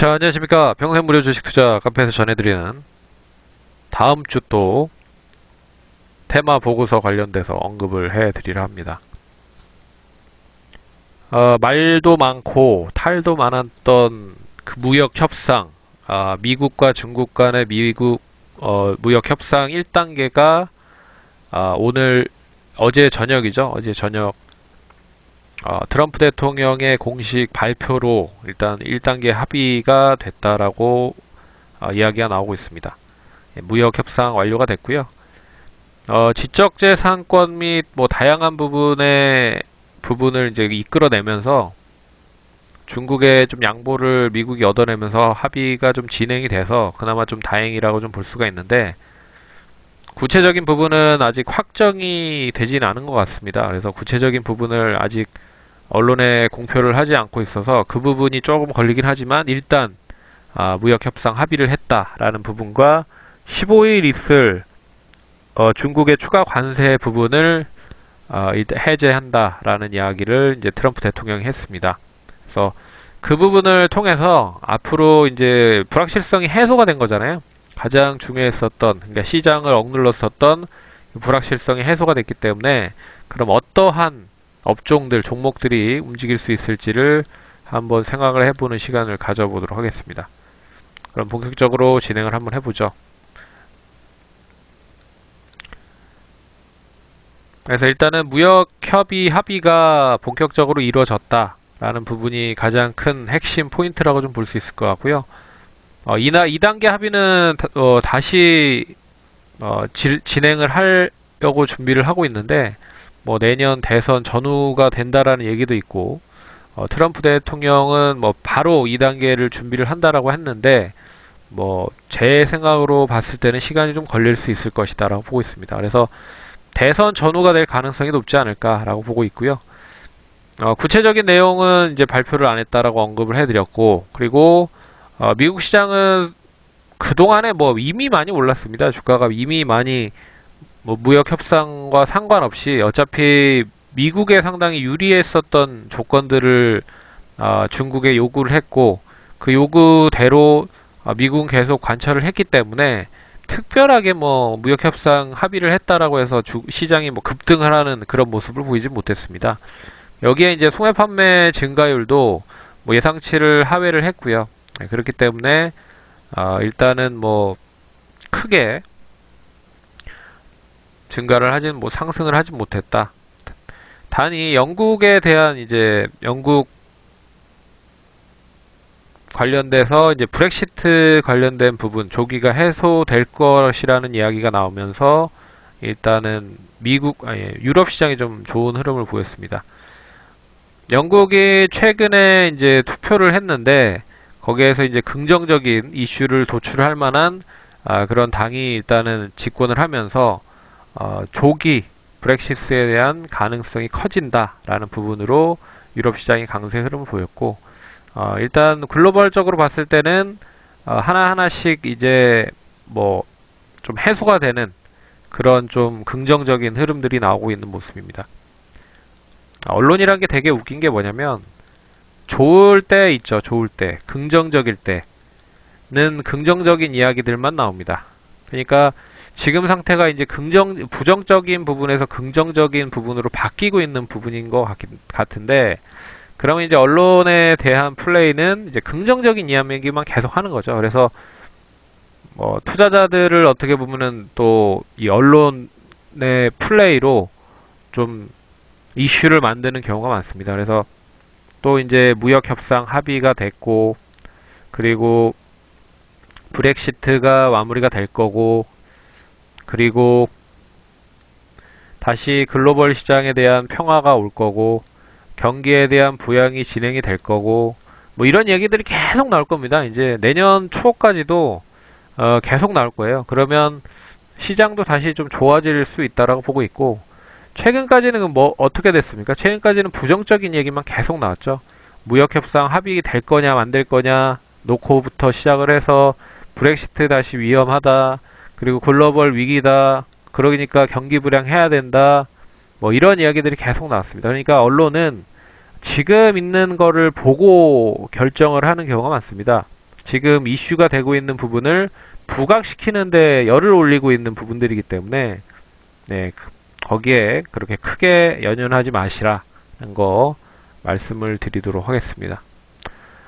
자, 안녕하십니까. 평생 무료 주식 투자 카페에서 전해드리는 다음 주 또 테마 보고서 관련돼서 언급을 해드리려 합니다. 어, 말도 많고 탈도 많았던 그 무역 협상, 아, 미국과 중국 간의 미국 어, 무역 협상 1단계가 아, 오늘 어제 저녁이죠. 어제 저녁 어, 트럼프 대통령의 공식 발표로 일단 1단계 합의가 됐다라고 어, 이야기가 나오고 있습니다. 예, 무역 협상 완료가 됐고요. 어, 지적재산권 및 뭐 다양한 부분의 부분을 이제 이끌어내면서 중국에 좀 양보를 미국이 얻어내면서 합의가 좀 진행이 돼서 그나마 좀 다행이라고 좀 볼 수가 있는데 구체적인 부분은 아직 확정이 되지는 않은 것 같습니다. 그래서 구체적인 부분을 아직 언론에 공표를 하지 않고 있어서 그 부분이 조금 걸리긴 하지만 일단 아, 무역 협상 합의를 했다라는 부분과 15일 있을 어, 중국의 추가 관세 부분을 어, 해제한다라는 이야기를 이제 트럼프 대통령이 했습니다. 그래서 그 부분을 통해서 앞으로 이제 불확실성이 해소가 된 거잖아요. 가장 중요했었던 그러니까 시장을 억눌렀었던 불확실성이 해소가 됐기 때문에 그럼 어떠한 업종들, 종목들이 움직일 수 있을지를 한번 생각을 해보는 시간을 가져보도록 하겠습니다. 그럼 본격적으로 진행을 한번 해보죠. 그래서 일단은 무역 협의 합의가 본격적으로 이루어졌다라는 부분이 가장 큰 핵심 포인트라고 좀 볼 수 있을 것 같고요. 어, 이나 2단계 합의는 다, 어, 다시 어, 지- 진행을 하려고 준비를 하고 있는데 뭐 내년 대선 전후가 된다라는 얘기도 있고 어, 트럼프 대통령은 뭐 바로 2단계를 준비를 한다라고 했는데 뭐 제 생각으로 봤을 때는 시간이 좀 걸릴 수 있을 것이다라고 보고 있습니다. 그래서 대선 전후가 될 가능성이 높지 않을까라고 보고 있고요. 어, 구체적인 내용은 이제 발표를 안 했다라고 언급을 해드렸고 그리고 어, 미국 시장은 그동안에 뭐 이미 많이 올랐습니다. 주가가 이미 많이 뭐 무역 협상과 상관없이 어차피 미국에 상당히 유리했었던 조건들을 아, 중국에 요구를 했고 그 요구대로 아, 미국은 계속 관철을 했기 때문에 특별하게 뭐 무역 협상 합의를 했다라고 해서 주- 시장이 뭐 급등을 하는 그런 모습을 보이지 못했습니다. 여기에 이제 소매 판매 증가율도 뭐 예상치를 하회를 했고요. 네, 그렇기 때문에 아, 일단은 뭐 크게 증가를 하진 뭐 상승을 하진 못했다. 단이 영국에 대한 이제 영국 관련돼서 이제 브렉시트 관련된 부분 조기가 해소될 것이라는 이야기가 나오면서 일단은 미국 아니 유럽 시장이 좀 좋은 흐름을 보였습니다. 영국이 최근에 이제 투표를 했는데 거기에서 이제 긍정적인 이슈를 도출할 만한 아, 그런 당이 일단은 집권을 하면서 어, 조기 브렉시트에 대한 가능성이 커진다라는 부분으로 유럽 시장이 강세 흐름을 보였고 어, 일단 글로벌적으로 봤을 때는 어, 하나하나씩 이제 뭐 좀 해소가 되는 그런 좀 긍정적인 흐름들이 나오고 있는 모습입니다. 아, 언론이란 게 되게 웃긴 게 뭐냐면 좋을 때 있죠. 좋을 때. 긍정적일 때는 긍정적인 이야기들만 나옵니다. 그러니까 지금 상태가 이제 긍정, 부정적인 부분에서 긍정적인 부분으로 바뀌고 있는 부분인 것 같- 같은데, 그러면 이제 언론에 대한 플레이는 이제 긍정적인 이야기만 계속 하는 거죠. 그래서 뭐 투자자들을 어떻게 보면은 또 이 언론의 플레이로 좀 이슈를 만드는 경우가 많습니다. 그래서 또 이제 무역 협상 합의가 됐고, 그리고 브렉시트가 마무리가 될 거고, 그리고 다시 글로벌 시장에 대한 평화가 올 거고, 경기에 대한 부양이 진행이 될 거고, 뭐 이런 얘기들이 계속 나올 겁니다. 이제 내년 초까지도 어, 계속 나올 거예요. 그러면 시장도 다시 좀 좋아질 수 있다라고 보고 있고, 최근까지는 뭐 어떻게 됐습니까? 최근까지는 부정적인 얘기만 계속 나왔죠. 무역 협상 합의 될 거냐, 안 될 거냐, 놓고부터 시작을 해서 브렉시트 다시 위험하다. 그리고 글로벌 위기다. 그러니까 경기 불양해야 된다. 뭐 이런 이야기들이 계속 나왔습니다. 그러니까 언론은 지금 있는 거를 보고 결정을 하는 경우가 많습니다. 지금 이슈가 되고 있는 부분을 부각시키는데 열을 올리고 있는 부분들이기 때문에 네, 그- 거기에 그렇게 크게 연연하지 마시라는 거 말씀을 드리도록 하겠습니다.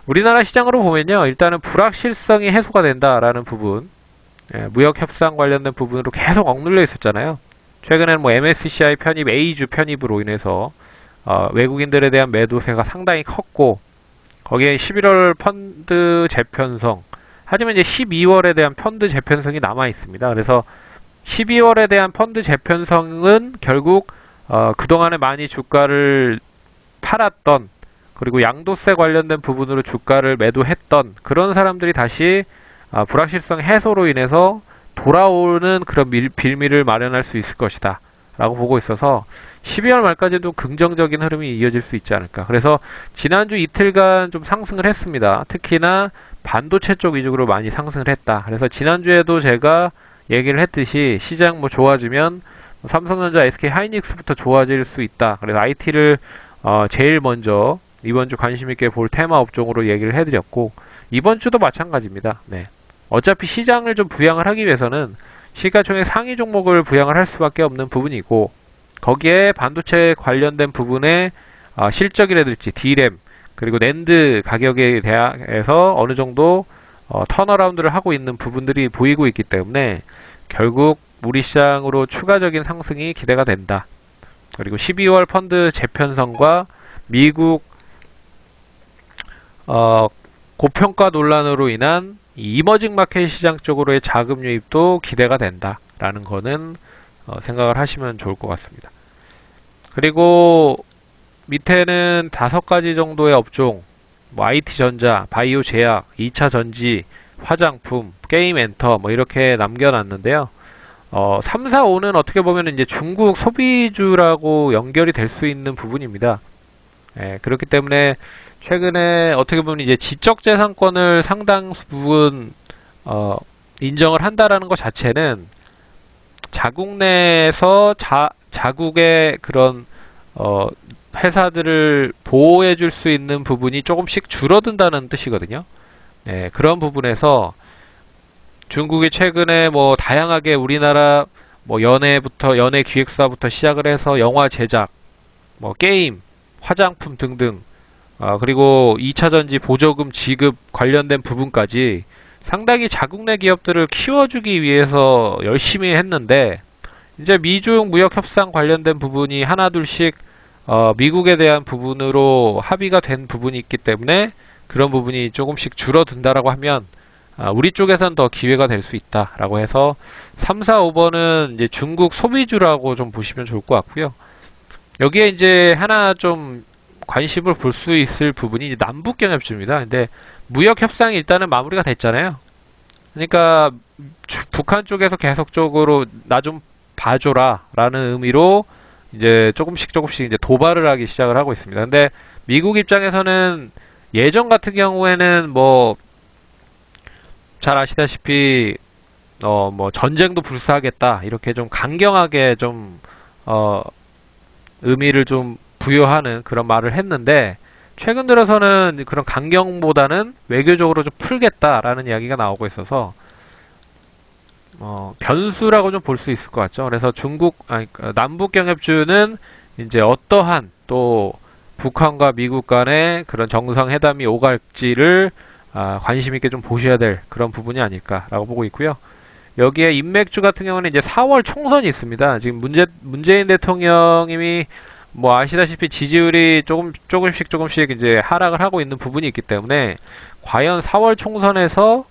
우리나라 시장으로 보면요, 일단은 불확실성이 해소가 된다라는 부분, 예, 무역 협상 관련된 부분으로 계속 억눌려 있었잖아요. 최근에는 뭐 MSCI 편입, A주 편입으로 인해서 어, 외국인들에 대한 매도세가 상당히 컸고 거기에 11월 펀드 재편성 하지만 이제 12월에 대한 펀드 재편성이 남아 있습니다. 그래서 12월에 대한 펀드 재편성은 결국 어, 그동안에 많이 주가를 팔았던 그리고 양도세 관련된 부분으로 주가를 매도했던 그런 사람들이 다시 아, 불확실성 해소로 인해서 돌아오는 그런 밀- 빌미를 마련할 수 있을 것이다. 라고 보고 있어서 12월 말까지도 긍정적인 흐름이 이어질 수 있지 않을까. 그래서 지난주 이틀간 좀 상승을 했습니다. 특히나 반도체 쪽 위주로 많이 상승을 했다. 그래서 지난주에도 제가 얘기를 했듯이 시장 뭐 좋아지면 삼성전자, SK 하이닉스부터 좋아질 수 있다. 그래서 IT를 어, 제일 먼저 이번 주 관심 있게 볼 테마 업종으로 얘기를 해드렸고 이번 주도 마찬가지입니다. 네. 어차피 시장을 좀 부양을 하기 위해서는 시가총액 상위 종목을 부양을 할 수밖에 없는 부분이고 거기에 반도체 관련된 부분에 어, 실적이라든지 D램 그리고 낸드 가격에 대해서 어느 정도 어, 턴어라운드를 하고 있는 부분들이 보이고 있기 때문에 결국 우리 시장으로 추가적인 상승이 기대가 된다. 그리고 12월 펀드 재편성과 미국 어, 고평가 논란으로 인한 이 이머징 마켓 시장 쪽으로의 자금 유입도 기대가 된다라는 거는 어, 생각을 하시면 좋을 것 같습니다. 그리고 밑에는 다섯 가지 정도의 업종, 뭐 IT 전자, 바이오 제약, 2차 전지, 화장품, 게임 엔터 뭐 이렇게 남겨놨는데요. 어, 3, 4, 5는 어떻게 보면 이제 중국 소비주라고 연결이 될 수 있는 부분입니다. 예, 그렇기 때문에 최근에 어떻게 보면 이제 지적재산권을 상당 부분 어, 인정을 한다라는 것 자체는 자국 내에서 자, 자국의 그런 어, 회사들을 보호해 줄 수 있는 부분이 조금씩 줄어든다는 뜻이거든요. 네, 그런 부분에서 중국이 최근에 뭐 다양하게 우리나라 뭐 연예부터 연예 기획사부터 시작을 해서 영화 제작, 뭐 게임, 화장품 등등 아, 그리고 2차 전지 보조금 지급 관련된 부분까지 상당히 자국 내 기업들을 키워주기 위해서 열심히 했는데 이제 미중 무역 협상 관련된 부분이 하나둘씩 어, 미국에 대한 부분으로 합의가 된 부분이 있기 때문에 그런 부분이 조금씩 줄어든다라고 하면 아, 우리 쪽에선 더 기회가 될 수 있다라고 해서 3, 4, 5번은 이제 중국 소비주라고 좀 보시면 좋을 것 같고요. 여기에 이제 하나 좀 관심을 볼 수 있을 부분이 남북 경협주입니다. 근데 무역 협상이 일단은 마무리가 됐잖아요. 그러니까 주- 북한 쪽에서 계속적으로 나 좀 봐줘라라는 의미로 이제 조금씩 조금씩 이제 도발을 하기 시작을 하고 있습니다. 근데 미국 입장에서는 예전 같은 경우에는 뭐 잘 아시다시피 어 뭐 전쟁도 불사하겠다 이렇게 좀 강경하게 좀 어 의미를 좀 부여하는 그런 말을 했는데 최근 들어서는 그런 강경보다는 외교적으로 좀 풀겠다라는 이야기가 나오고 있어서 어, 변수라고 좀 볼 수 있을 것 같죠. 그래서 중국 아니 그 남북 경협주는 이제 어떠한 또 북한과 미국 간의 그런 정상회담이 오갈지를 아, 관심 있게 좀 보셔야 될 그런 부분이 아닐까라고 보고 있고요. 여기에 인맥주 같은 경우는 이제 4월 총선이 있습니다. 지금 문재 문재인 대통령님이 뭐 아시다시피 지지율이 조금 조금씩 조금씩 이제 하락을 하고 있는 부분이 있기 때문에 과연 4월 총선에서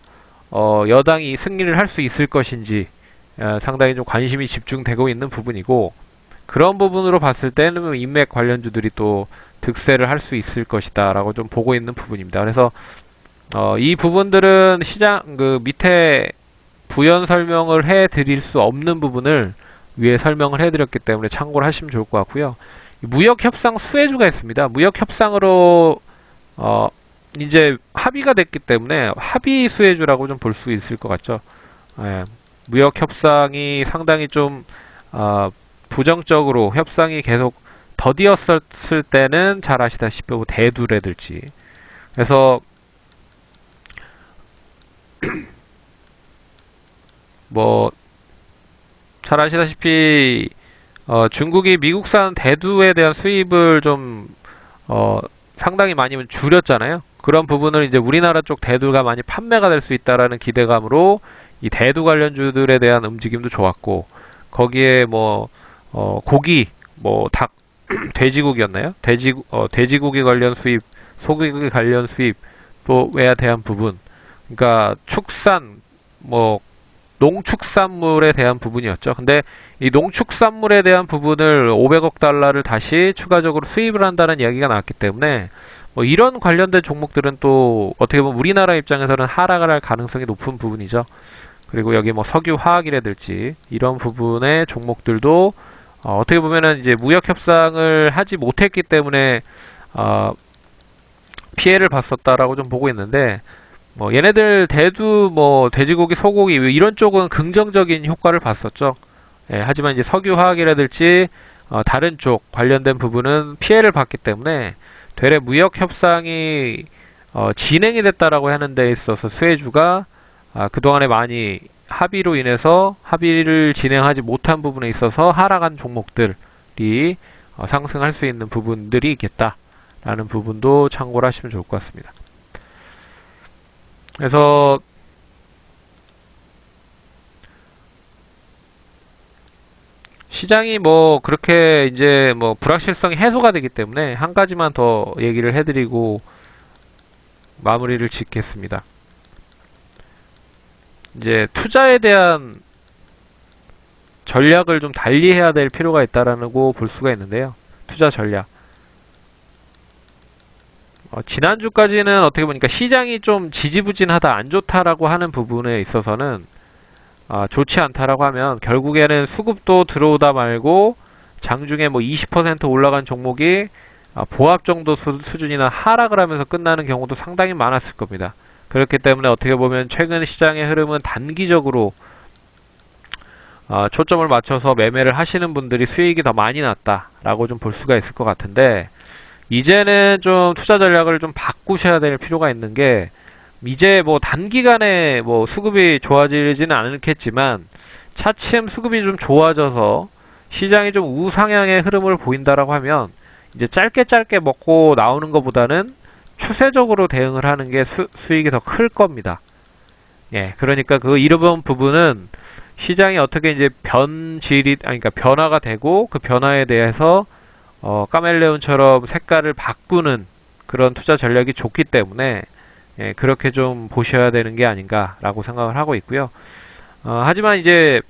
어, 여당이 승리를 할 수 있을 것인지 어, 상당히 좀 관심이 집중되고 있는 부분이고 그런 부분으로 봤을 때는 인맥 관련주들이 또 득세를 할 수 있을 것이다라고 좀 보고 있는 부분입니다. 그래서 어, 이 부분들은 시장 그 밑에 부연 설명을 해 드릴 수 없는 부분을 위에 설명을 해 드렸기 때문에 참고를 하시면 좋을 것 같고요. 무역 협상 수혜주가 있습니다. 무역 협상으로 어 이제 합의가 됐기 때문에 합의 수혜주라고 좀 볼 수 있을 것 같죠. 예, 무역 협상이 상당히 좀 어, 부정적으로 협상이 계속 더디었을 때는 잘 아시다시피 뭐 대두라든지 그래서 뭐, 잘 아시다시피, 어, 중국이 미국산 대두에 대한 수입을 좀, 어, 상당히 많이 줄였잖아요. 그런 부분을 이제 우리나라 쪽 대두가 많이 판매가 될 수 있다라는 기대감으로 이 대두 관련주들에 대한 움직임도 좋았고, 거기에 뭐, 어, 고기, 뭐, 닭, 돼지고기였나요? 돼지, 어, 돼지고기 관련 수입, 소고기 관련 수입, 또에 대한 부분, 그러니까 축산, 뭐, 농축산물에 대한 부분이었죠. 근데 이 농축산물에 대한 부분을 500억 달러를 다시 추가적으로 수입을 한다는 이야기가 나왔기 때문에 뭐 이런 관련된 종목들은 또 어떻게 보면 우리나라 입장에서는 하락을 할 가능성이 높은 부분이죠. 그리고 여기 뭐 석유 화학이라든지 이런 부분의 종목들도 어, 떻게 보면은 이제 무역 협상을 하지 못했기 때문에 어, 피해를 봤었다라고 좀 보고 있는데 뭐 얘네들 대두 뭐 돼지고기 소고기 이런 쪽은 긍정적인 효과를 봤었죠. 예, 하지만 이제 석유화학이라든지 어, 다른 쪽 관련된 부분은 피해를 봤기 때문에 되레 무역 협상이 어, 진행이 됐다라고 하는 데 있어서 수혜주가 아, 그동안에 많이 합의로 인해서 합의를 진행하지 못한 부분에 있어서 하락한 종목들이 어, 상승할 수 있는 부분들이 있겠다라는 부분도 참고를 하시면 좋을 것 같습니다. 그래서 시장이 뭐 그렇게 이제 뭐 불확실성이 해소가 되기 때문에 한 가지만 더 얘기를 해드리고 마무리를 짓겠습니다. 이제 투자에 대한 전략을 좀 달리해야 될 필요가 있다라고 볼 수가 있는데요. 투자 전략. 어, 지난주까지는 어떻게 보니까 시장이 좀 지지부진하다, 안 좋다라고 하는 부분에 있어서는 어, 좋지 않다라고 하면 결국에는 수급도 들어오다 말고 장중에 뭐 20% 올라간 종목이 어, 보합 정도 수, 수준이나 하락을 하면서 끝나는 경우도 상당히 많았을 겁니다. 그렇기 때문에 어떻게 보면 최근 시장의 흐름은 단기적으로 어, 초점을 맞춰서 매매를 하시는 분들이 수익이 더 많이 났다라고 좀 볼 수가 있을 것 같은데 이제는 좀 투자 전략을 좀 바꾸셔야 될 필요가 있는 게 이제 뭐 단기간에 뭐 수급이 좋아지지는 않겠지만 차츰 수급이 좀 좋아져서 시장이 좀 우상향의 흐름을 보인다라고 하면 이제 짧게 짧게 먹고 나오는 것보다는 추세적으로 대응을 하는 게 수, 수익이 더 클 겁니다. 예, 그러니까 그 이런 부분은 시장이 어떻게 이제 변질이, 아니, 그러니까 변화가 되고 그 변화에 대해서 어, 카멜레온처럼 색깔을 바꾸는 그런 투자 전략이 좋기 때문에 예, 그렇게 좀 보셔야 되는 게 아닌가라고 생각을 하고 있고요. 어, 하지만 이제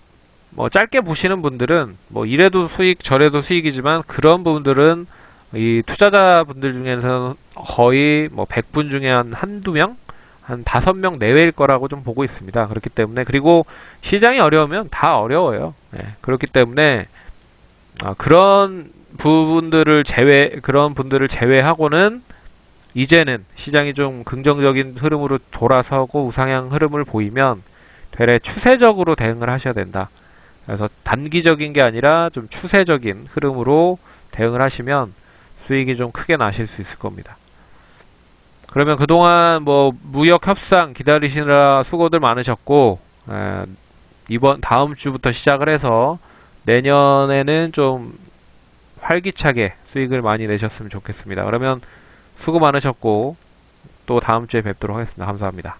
뭐 짧게 보시는 분들은 뭐 이래도 수익 저래도 수익이지만 그런 부분들은 이 투자자분들 중에서는 거의 뭐 100분 중에 한 한두 명, 한 다섯 명 내외일 거라고 좀 보고 있습니다. 그렇기 때문에 그리고 시장이 어려우면 다 어려워요. 예, 그렇기 때문에 아, 그런 부분들을 제외 그런 분들을 제외하고는 이제는 시장이 좀 긍정적인 흐름으로 돌아서고 우상향 흐름을 보이면 되레 추세적으로 대응을 하셔야 된다. 그래서 단기적인 게 아니라 좀 추세적인 흐름으로 대응을 하시면 수익이 좀 크게 나실 수 있을 겁니다. 그러면 그동안 뭐 무역 협상 기다리시느라 수고들 많으셨고 에, 이번 다음 주부터 시작을 해서 내년에는 좀 활기차게 수익을 많이 내셨으면 좋겠습니다. 그러면 수고 많으셨고 또 다음 주에 뵙도록 하겠습니다. 감사합니다.